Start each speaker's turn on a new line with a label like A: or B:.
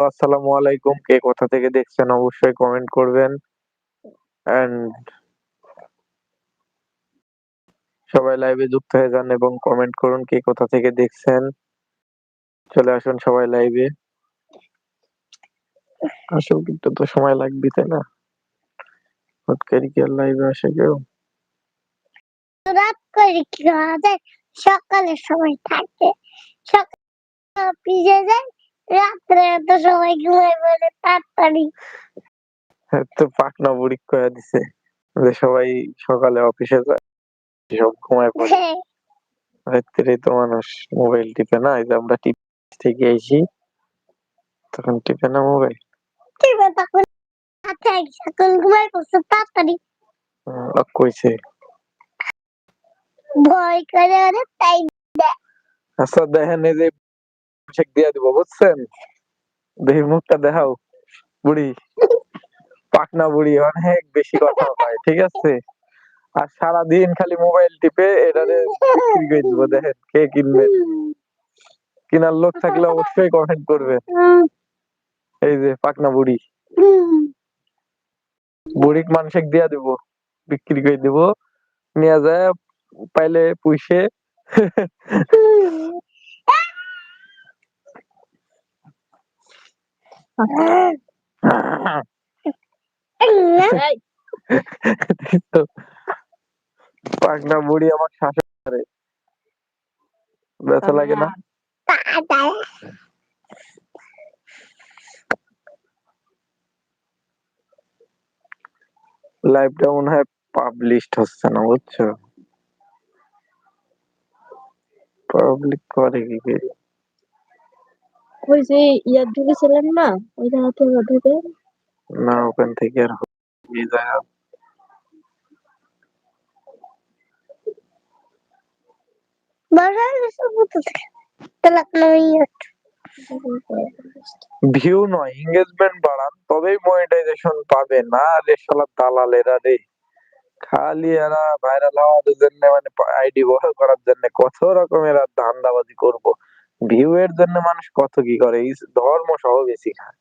A: আসসালামু আলাইকুম। কে কোথা থেকে দেখছেন অবশ্যই কমেন্ট করবেন। এন্ড সবাই লাইভে যুক্ত হয়ে যান এবং কমেন্ট করুন কে কোথা থেকে দেখছেন। চলে আসুন সবাই লাইভে আসল কিন্তু তো সময় লাগবে, তাই না? হট করে কি লাইভে আসে কেউ?
B: করা সময় থাকে। সকালে অফিসে যায় রাত্রে এত সময় ঘুমাই বলে তাড়াতাড়ি।
A: তো পাকনা বুড়ি কয়া দিছে যে সবাই সকালে অফিসে যায় সব ঘুমায় পড়ে।
B: হ্যাঁ।
A: রাত্রে তো মানুষ মোবাইল টিপে না এই যে আমরা টিপ থেকে আইছি তখন টিপে না মোবাইল?
B: আছে তখন হাতে এখন ঘুমাই পড়ছে তাড়াতাড়ি।
A: কইছে।
B: ভয় করে ওরে তাই
A: আচ্ছা দেখেন এই যে চেক দিয়ে দিব, বুঝছেন? দেখি মুখটা দেখাও, বুড়ি। পাকনা বুড়ি, অনেক বেশি কথা হয়, ঠিক আছে? আর সারাদিন খালি মোবাইল টিপে এটারে বিক্রি করে দিব, দেখেন কে কিনবে। কিনার লোক থাকলে অবশ্যই কমেন্ট করবে এই যে পাকনা বুড়ি। বুড়িক মানসিক দিয়া দিব, বিক্রি করে দিব। নিয়ে যায় পাইলে পুষে। তো পাকনা বুড়ি আমার শাসন করে ব্যথা লাগে না? লাইভটা মনে হয় পাবলিশড হচ্ছে না, বুঝছ? পাবলিক করে কি
C: ওই যে ইয়ার ঢুকেছিলেন না, ওই জায়গাতে ঢুকে।
A: না, ওখান থেকে আর এই জায়গা। ভিউ নয় এঙ্গেজমেন্ট বাড়ান, তবেই মনিটাইজেশন পাবেন। না রে শালা দালাল এরা রে। খালি এরা ভাইরাল হওয়ার জন্য মানে আইডি বড় করার জন্য কত রকমের ধান্দাবাজি করব। ভিউ এর জন্য মানুষ কত কি করে? ধর্ম সহ বেশি। খায়